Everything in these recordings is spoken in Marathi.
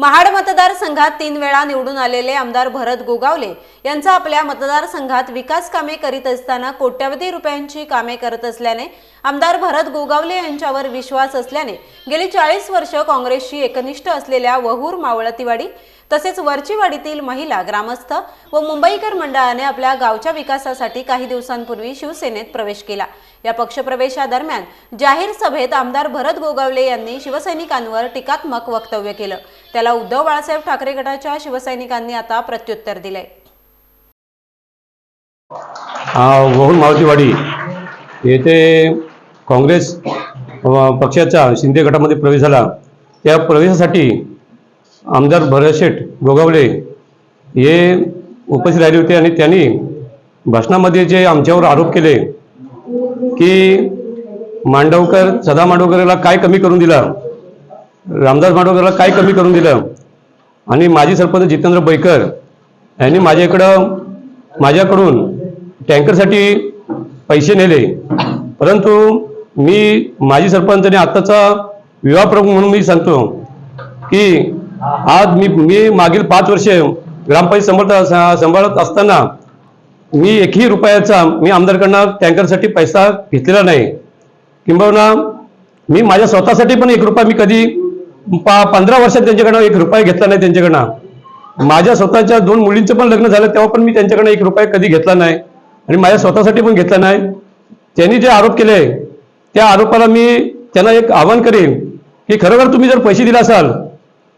महाड मतदारसंघात तीन वेळा निवडून आलेले आमदार भरत गोगावले. यांचा आपल्या मतदारसंघात विकास कामे करीत असताना कोट्यवधी रुपयांची कामे करत असल्याने आमदार भरत गोगावले यांच्यावर विश्वास असल्याने गेली चाळीस वर्ष काँग्रेसशी एकनिष्ठ असलेल्या वहूर मावळतीवाडी तसेच वरचीवाडीतील महिला ग्रामस्थ व मुंबईकर मंडळाने आपल्या गावच्या विकासासाठी काही दिवसांपूर्वी शिवसेनेत प्रवेश केला. या पक्षप्रवेशादरम्यान जाहीर सभेत आमदार भरत गोगावले यांनी शिवसैनिकांवर टीकात्मक वक्तव्य केलं. त्याला उद्धव बाळासाहेब ठाकरे गटाच्या शिवसैनिकांनी आता प्रत्युत्तर दिलंय. वहून मारुतीवाडी येथे काँग्रेस पक्षाचा शिंदे गटामध्ये प्रवेश झाला. त्या प्रवेशासाठी आमदार भरतशेठ गोगावले हे उपस्थित राहिले होते आणि त्यांनी भाषणामध्ये जे आमच्यावर आरोप केले की मांडवकर सदा मांडवकरला काय कमी करून दिला? रामदास मांडवकरला काय कमी करून दिलं? आणि माजी सरपंच जितेंद्र बैकर यांनी माझ्याकडं माझ्याकडून टँकरसाठी पैसे नेले. परंतु मी माजी सरपंच आणि आत्ताचा विवाह प्रमुख म्हणून मी सांगतो की आज मी मी मागील पाच वर्षे ग्रामपंचायत सांभाळत सांभाळत असताना मी एकही रुपयाचा मी आमदारकडनं टँकरसाठी पैसा घेतलेला नाही. किंबहुना मी माझ्या स्वतःसाठी पण एक रुपया मी कधी पा पंधरा वर्षात त्यांच्याकडनं एक रुपया घेतला नाही त्यांच्याकडनं. माझ्या स्वतःच्या दोन मुलींचं पण लग्न झालं तेव्हा पण मी त्यांच्याकडनं एक रुपया कधी घेतला नाही. आणि माझ्या स्वतःसाठी पण घेतला नाही. त्यांनी जे आरोप केले त्या आरोपाला मी त्यांना एक आवाहन करेन की खरोखर तुम्ही जर पैसे दिले असाल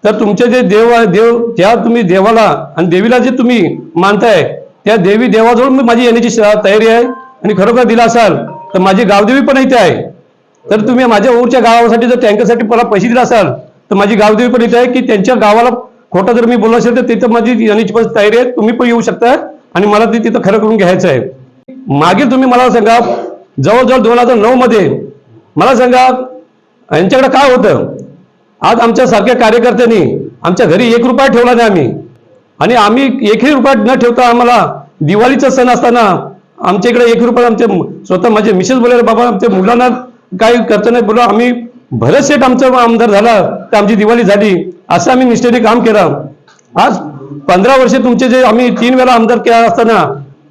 तर तुमचे जे देव आहे देव त्या तुम्ही देवाला आणि देवीला जे तुम्ही मानताय त्या देवी देवाजवळ मी माझी येण्याची तयारी आहे. आणि खरोखर दिला असाल तर माझी गावदेवी पण इथे आहे. तर तुम्ही माझ्या ओरच्या गावासाठी जर टँकरसाठी मला पैसे दिला असाल तर माझी गावदेवी पण इथे आहे की त्यांच्या गावाला खोटं जर मी बोललो असेल तर तिथं माझी येण्याची पण तयारी आहे. तुम्ही पण येऊ शकता. आणि मला ते तिथं खरं करून घ्यायचं आहे. मागे तुम्ही मला सांगा जवळजवळ दोन हजार नऊ मध्ये मला सांगा यांच्याकडे काय होतं? आज आमच्या सारख्या कार्यकर्त्यांनी आमच्या घरी एक रुपया ठेवला नाही आम्ही. आणि आम्ही एकही रुपया न ठेवता आम्हाला दिवाळीचा सण असताना आमच्या इकडे एक रुपया आमचे स्वतः माझे मिसेस बोलायला बाबा आमच्या मुलांना काही करता नाही बोला आम्ही भरत शेठ आमचा आमदार झाला तर आमची दिवाळी झाली असं आम्ही निष्ठेने काम केलं. आज पंधरा वर्षे तुमचे जे आम्ही तीन वेळा आमदार केला असताना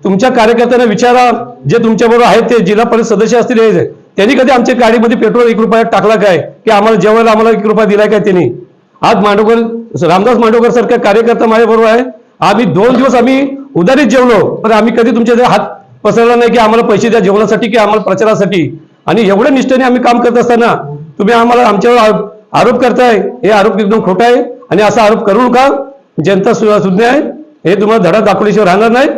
तुमच्या कार्यकर्त्यांना विचारा जे तुमच्याबरोबर आहेत ते जिल्हा परिषद सदस्य असतील त्यांनी कधी आमच्या गाडीमध्ये पेट्रोल एक रुपया टाकला काय? की आम्हाला जेवायला आम्हाला एक रुपया दिलाय काय त्यांनी? आज मांडवकर रामदास मांडवकर सारखा कार्यकर्ता माझ्याबरोबर आहे. आम्ही दोन दिवस आम्ही उदारीत जेवलो पण आम्ही कधी तुमच्या इथे हात पसरला नाही की आम्हाला पैसे द्या जेवणासाठी की आम्हाला प्रचारासाठी. आणि एवढ्या निष्ठेने आम्ही काम करत असताना तुम्ही आम्हाला आमच्यावर आरोप करताय हे आरोप एकदम खोटा आहे. आणि असा आरोप करू नका. जनता सुद्धा आहे हे तुम्हाला धडा दाखवल्याशिवाय राहणार नाही.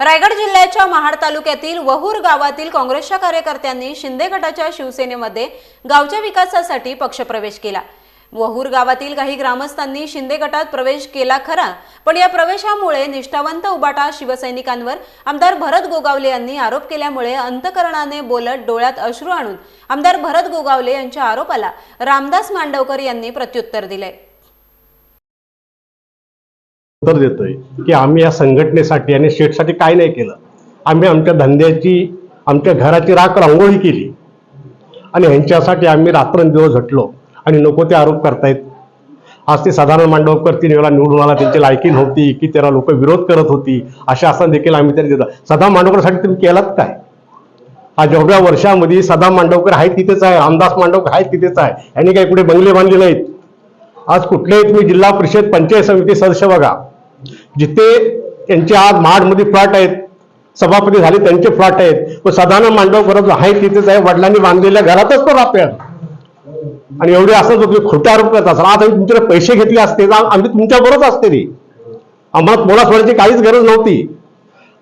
रायगड जिल्ह्याच्या महाड तालुक्यातील वहूर गावातील काँग्रेसच्या कार्यकर्त्यांनी शिंदे गटाच्या शिवसेनेमध्ये गावच्या विकासासाठी पक्षप्रवेश केला. वहूर गावातील काही ग्रामस्थांनी शिंदे गटात प्रवेश केला खरा पण या प्रवेशामुळे निष्ठावंत उबाटा शिवसैनिकांवर आमदार भरत गोगावले यांनी आरोप केल्यामुळे अंतकरणाने बोलत डोळ्यात अश्रू आणून आमदार भरत गोगावले यांच्या आरोपाला रामदास मांडवकर यांनी प्रत्युत्तर दिले. उत्तर देतोय की आम्ही या संघटनेसाठी आणि शेठसाठी काय नाही केलं. आम्ही आमच्या धंद्याची आमच्या घराची राख रांगोळी केली. आणि ह्यांच्यासाठी आम्ही रात्रंदिवस झटलो आणि नको ते आरोप करतायत. आज ते साधारण मांडवकर तीन वेळा निवडून आला त्यांची लायकी नव्हती की त्याला लोक विरोध करत होती अशा असं देखील आम्ही त्यांनी देतो सदा मांडवकरसाठी तुम्ही केलात काय? आज एवढ्या वर्षामध्ये सदा मांडवकर आहे तिथेच आहे रामदास मांडवकर आहे तिथेच आहे. यांनी काही कुठे बंगले बांधले नाहीत? आज कुठलेही तुम्ही जिल्हा परिषद पंचायत समिती सदस्य बघा. जिथे त्यांचे आज महाडमध्ये फ्लॅट आहेत सभापती झाले त्यांचे फ्लॅट आहेत. व सदानंद मांडव जो आहे तिथेच आहे वडिलांनी बांधलेल्या घरातच तो राहतोय आणि एवढे असं जो तुम्ही खोटे आरोप करत असाल आज आम्ही तुमच्याकडे पैसे घेतले असते तर आम्ही तुमच्याबरोबर असते रे. आम्हाला पोला सोडायची काहीच गरज नव्हती.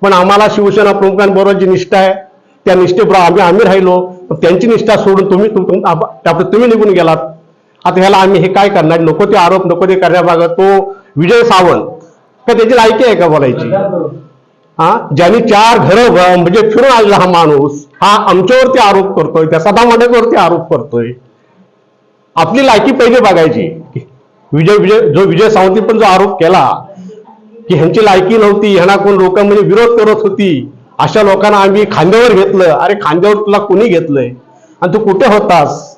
पण आम्हाला शिवसेना प्रमुखांबरोबर जी निष्ठा आहे त्या निष्ठेबरोबर आम्ही आम्ही राहिलो. त्यांची निष्ठा सोडून तुम्ही त्यापुढे तुम्ही निघून गेलात. आता ह्याला आम्ही हे काय करणार? नको ते आरोप नको ते करण्याबाबत तो विजय सावंत का त्याची लायकी आहे का बोलायची? हा? ज्यांनी चार घरं म्हणजे फिरून आलेला हा माणूस हा आमच्यावरती आरोप करतोय त्या सदा मांडवरती आरोप करतोय. आपली लायकी पहिले बघायची. विजय विजय जो विजय सावंती पण जो आरोप केला की ह्यांची लायकी नव्हती ह्यांना कोण लोक म्हणजे विरोध करत होती अशा लोकांना आम्ही खांद्यावर घेतलं. अरे खांद्यावर तुला कोणी घेतलंय? आणि तू कुठे होतास?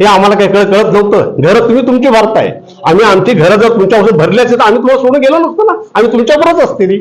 हे आम्हाला काही कळत कळत नव्हतं. घरं तुम्ही तुमची भरताय. आम्ही आमची घरं जर तुमच्या औषध भरली असते तर आम्ही तुम्हाला सोडून गेलो नसतो ना. आम्ही तुमच्याबरोबरच असते ती.